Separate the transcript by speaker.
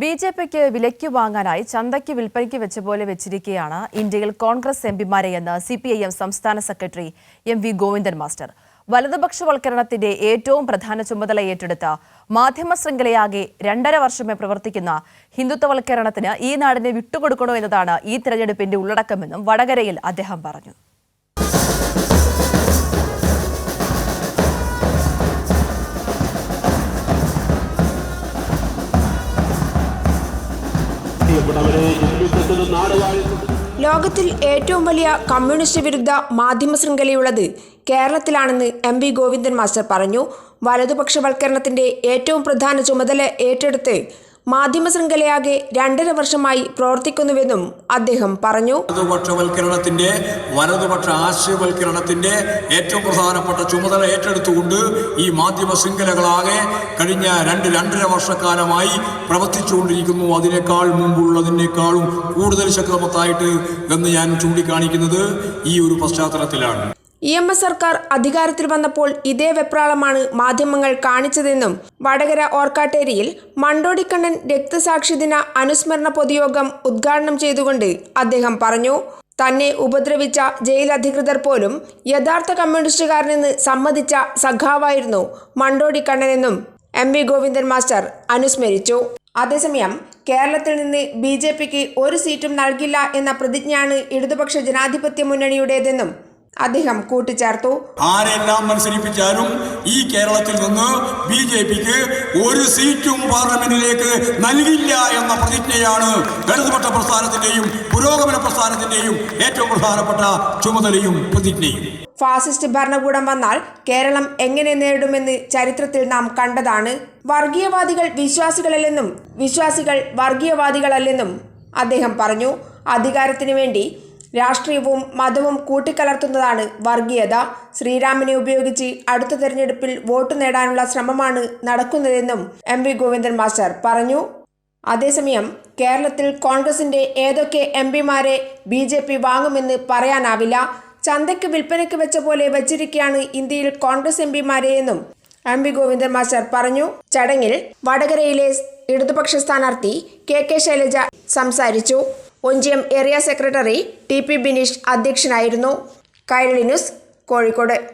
Speaker 1: B J പിക്ക് വിലയ്ക്ക് വാങ്ങാനായി ചന്തയ്ക്ക് വിൽപ്പനയ്ക്ക് വെച്ച പോലെ വെച്ചിരിക്കുകയാണ് ഇന്ത്യയിൽ കോൺഗ്രസ് എംപിമാരെയെന്ന് സി പി ഐ എം സംസ്ഥാന secretary M V Govindan master. വലതുപക്ഷവൽക്കരണത്തിന്റെ ഏറ്റവും പ്രധാന ചുമതല ഏറ്റെടുത്ത മാധ്യമ ശൃംഖലയാകെ രണ്ടര വർഷമേ പ്രവർത്തിക്കുന്ന ഹിന്ദുത്വവൽക്കരണത്തിന് ഈ നാടിനെ വിട്ടുകൊടുക്കണോ എന്നതാണ് ഈ തെരഞ്ഞെടുപ്പിന്റെ ഉള്ളടക്കമെന്നും വടകരയിൽ അദ്ദേഹം പറഞ്ഞു.
Speaker 2: ലോകത്തിൽ ഏറ്റവും വലിയ കമ്മ്യൂണിസ്റ്റ് വിരുദ്ധ മാധ്യമ ശൃംഖലയുള്ളത് കേരളത്തിലാണെന്ന് എം വി ഗോവിന്ദൻ മാസ്റ്റർ പറഞ്ഞു. വലതുപക്ഷവൽക്കരണത്തിന്റെ ഏറ്റവും പ്രധാന ചുമതല ഏറ്റെടുത്ത് മാധ്യമ ശൃംഖലയാകെ രണ്ടര വർഷമായി പ്രവർത്തിക്കുന്നുവെന്നും അദ്ദേഹം പറഞ്ഞു.
Speaker 3: വലതുപക്ഷവൽക്കരണത്തിന്റെ വലതുപക്ഷ ആശയവൽക്കരണത്തിന്റെ ഏറ്റവും പ്രധാനപ്പെട്ട ചുമതല ഏറ്റെടുത്തുകൊണ്ട് ഈ മാധ്യമ ശൃംഖലകളാകെ കഴിഞ്ഞ രണ്ട് രണ്ടര വർഷക്കാലമായി പ്രവർത്തിച്ചുകൊണ്ടിരിക്കുന്നു. അതിനേക്കാൾ മുമ്പുള്ളതിനേക്കാളും കൂടുതൽ ശക്തമത്തായിട്ട് എന്ന് ഞാൻ ചൂണ്ടിക്കാണിക്കുന്നത് ഈ ഒരു പശ്ചാത്തലത്തിലാണ്.
Speaker 2: ഇ എം എസ് സർക്കാർ അധികാരത്തിൽ വന്നപ്പോൾ ഇതേ വെപ്രാളമാണ് മാധ്യമങ്ങൾ കാണിച്ചതെന്നും വടകര ഓർക്കാട്ടേരിയിൽ മണ്ടോടിക്കണ്ണൻ രക്തസാക്ഷി ദിന അനുസ്മരണ പൊതുയോഗം ഉദ്ഘാടനം ചെയ്തുകൊണ്ട് അദ്ദേഹം പറഞ്ഞു തന്നെ ഉപദ്രവിച്ച ജയിൽ അധികൃതർ പോലും യഥാർത്ഥ കമ്മ്യൂണിസ്റ്റുകാരനെന്ന് സമ്മതിച്ച സഖാവായിരുന്നു മണ്ടോടിക്കണ്ണനെന്നും എം വി ഗോവിന്ദൻ മാസ്റ്റർ അനുസ്മരിച്ചു. അതേസമയം കേരളത്തിൽ നിന്ന് ബി ജെ പിക്ക് ഒരു സീറ്റും നൽകില്ല എന്ന പ്രതിജ്ഞയാണ് ഇടതുപക്ഷ ജനാധിപത്യ മുന്നണിയുടേതെന്നും അദ്ദേഹം കൂട്ടിച്ചേർത്തു
Speaker 3: ആരെല്ലാം മത്സരിപ്പിച്ചാലും ഈ കേരളത്തിൽ നിന്ന് ബി ജെ പിക്ക് ഒരു സീറ്റും പാർലമെന്റിലേക്ക് നൽകില്ല എന്ന പ്രതിജ്ഞയാണ് ഇടതുപക്ഷ പ്രസ്ഥാനത്തിന്റെയും പുരോഗമന പ്രസ്ഥാനത്തിന്റെയും ഏറ്റവും പ്രധാനപ്പെട്ട ചുമതലയും പ്രതിജ്ഞയും.
Speaker 2: ഫാസിസ്റ്റ് ഭരണകൂടം വന്നാൽ കേരളം എങ്ങനെ നേടുമെന്ന് ചരിത്രത്തിൽ നാം കണ്ടതാണ്. വർഗീയവാദികൾ വിശ്വാസികളല്ലെന്നും വിശ്വാസികൾ വർഗീയവാദികളല്ലെന്നും അദ്ദേഹം പറഞ്ഞു. അധികാരത്തിനു വേണ്ടി രാഷ്ട്രീയവും മതവും കൂട്ടിക്കലർത്തുന്നതാണ് വർഗീയത. ശ്രീരാമനെ ഉപയോഗിച്ച് അടുത്ത തെരഞ്ഞെടുപ്പിൽ വോട്ട് നേടാനുള്ള ശ്രമമാണ് നടക്കുന്നതെന്നും എം വി ഗോവിന്ദൻ മാസ്റ്റർ പറഞ്ഞു. അതേസമയം കേരളത്തിൽ കോൺഗ്രസിന്റെ ഏതൊക്കെ എം പിമാരെ ബി ജെ പി വാങ്ങുമെന്ന് പറയാനാവില്ല. ചന്തയ്ക്ക് വിൽപ്പനയ്ക്ക് വെച്ച പോലെ വച്ചിരിക്കുകയാണ് ഇന്ത്യയിൽ കോൺഗ്രസ് എം പിമാരെയെന്നും എം വി ഗോവിന്ദൻ മാസ്റ്റർ പറഞ്ഞു. ചടങ്ങിൽ വടകരയിലെ ഇടതുപക്ഷ സ്ഥാനാർത്ഥി കെ കെ ശൈലജ സംസാരിച്ചു. Onchiyam area secretary T P Bineesh അധ്യക്ഷനായിരുന്നു. കൈരളി ന്യൂസ് കോഴിക്കോട്.